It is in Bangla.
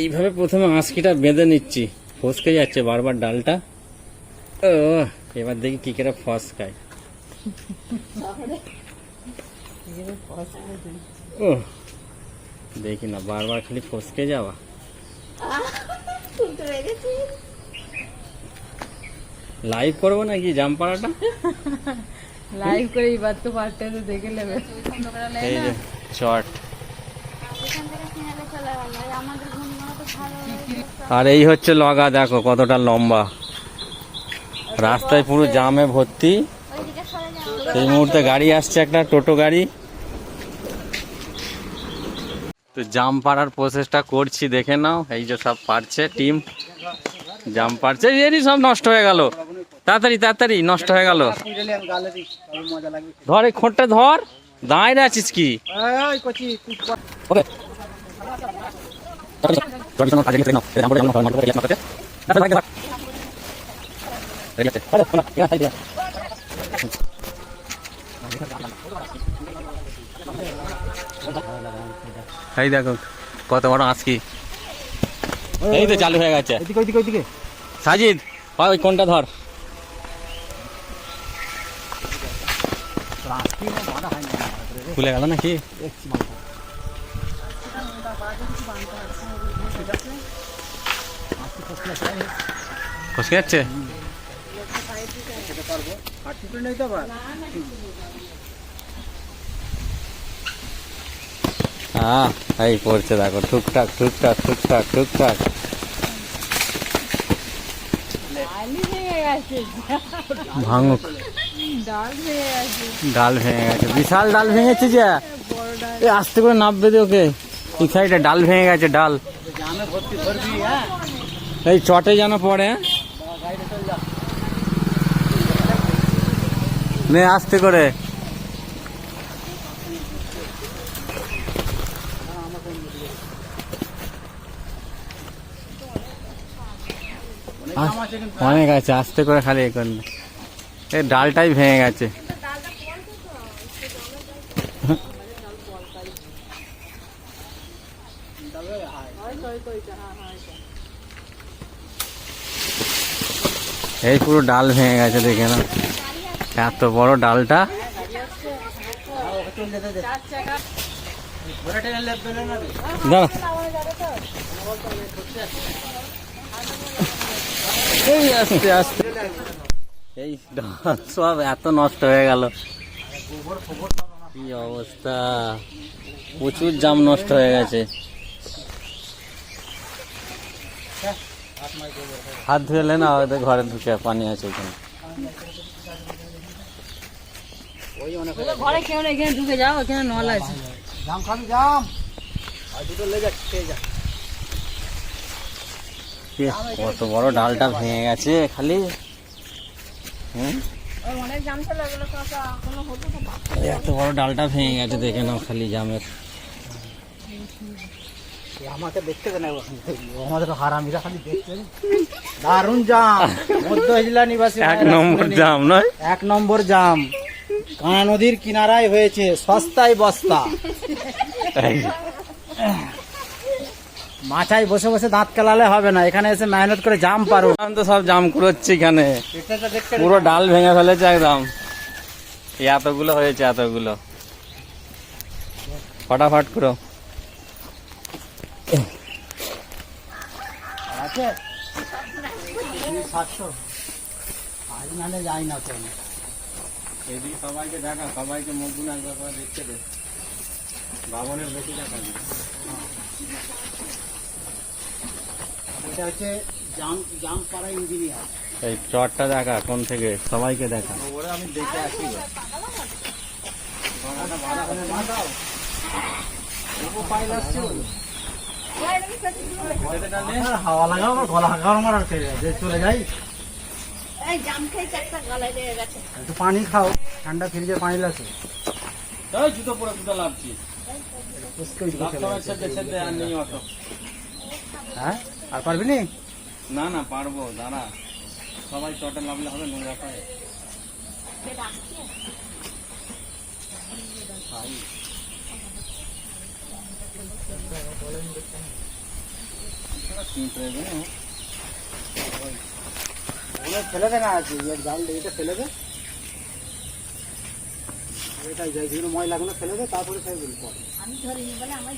এইভাবে প্রথমে আঁশকিটা বেঁধে নিচ্ছি। ফসকে যাচ্ছে বারবার ডালটা। ও এবার দেখি কি করে ফসকায়। ও দেখি না বারবার খালি ফসকে যাওয়া। লাইভ করব নাকি জামপাড়াটা? লাইভ করে এবার তো পার্টটা তো দেখে নেবে। এই যে শর্ট আর এই হচ্ছে লগা দেখো কতটা লম্বা। রাস্তায় পুরো জামে ভর্তি। এই মুহূর্তে গাড়ি আসছে একটা টোটো গাড়ি। তো জাম পাড়ার প্রসেসটা করছি দেখে নাও। এই যে সব পারছে টিম জাম পারছে এরই সব নষ্ট হয়ে গেল। তাড়াতাড়ি তাড়াতাড়ি নষ্ট হয়ে গেল। ধর এই খোঁটটা ধর। দাঁড়িয়ে আছিস কি? এই দেখো কত বড় আজকি এই তো চালু হয়ে গেছে। সাজিদ ওই কোনটা ধর। খুলে গেল নাকি? ফসকে যাচ্ছে? হ্যাঁ এই পড়ছে দেখো টুকটাক টুকটাক টুকটাক টুকটাক। ভাঙুক। ডাল ভেঙে গেছে। বিশাল ডাল ভেঙেছে যে। আস্তে করে নামবে দে ওকে। এই সাইডে ডাল ভেঙে গেছে, ডাল। এই চটে যেন পড়ে হ্যাঁ? নে, আস্তে করে। অনেক আছে, আস্তে করে খালি এ করলে। এই ডালটাই ভেঙে গেছে। এই পুরো ডাল ভেঙে গেছে, দেখে না এত বড় ডালটা। এই এই ডাল সব এত নষ্ট হয়ে গেল। কি অবস্থা? প্রচুর জাম নষ্ট হয়ে গেছে। হাত ধুয়ে না ওদের ঘরে ঢুকে পানি আছে ওখানে ঘরে কেউ নেই এখানে ঢুকে যাও এখানে নল আছে। জাম খাবি জাম। আর দুটো লেগে খেয়ে যা। কত বড় ডালটা ভেঙে গেছে খালি। না এই এত বড় ডালটা ভেঙে গেছে দেখে নাও খালি জামের। আমাকে দেখতে দেন আমাদের হারামিরা খালি দেখতে দারুণ জাম। মধ্য হিজলা নিবাসী এক নম্বর জাম নয়? এক নম্বর জাম। কানা নদীর কিনারায় হয়েছে সস্তায় বস্তা। মাথায় বসে বসে দাঁত কেলালে হবে না। এখানে এসে মেহনত করে জাম পারো। তো সব জাম কুড়োচ্ছি এখানে। পুরো ডাল ভেঙে ফেলেছে একদম। এতগুলো হয়েছে এতগুলো। ফটাফট করো সাতশো। আজ নাহলে যাই না তো এদিকে সবাইকে দেখা সবাইকে মুখগুলো একবার করে দেখতে দে। বাবনের বেশি দেখা এটা হচ্ছে জাম জাম পাড়া ইঞ্জিনিয়ার। এই চটটা দেখা কোন থেকে? সবাইকে দেখা। ওরা আমি দেখে আসি হাওয়া লাগাও আমার গলা হাঁকাও আমার আর চলে যাই। এই জাম খেয়ে একটা গলায় লেগে গেছে। একটু পানি খাও ঠান্ডা ফ্রিজে পানি লাগছে। জুতো পরে জুতো হ্যাঁ? আর পারবি নি? না না পারব দাঁড়া। সবাই চটে লাভলে হবে নোংরা পায়ে। ফেলে দে না আছে জাল এটা ফেলে দে এটাই যাই যেগুলো ময়লাগুলো ফেলে দে তারপরে আমি ধরিনি বলে আমার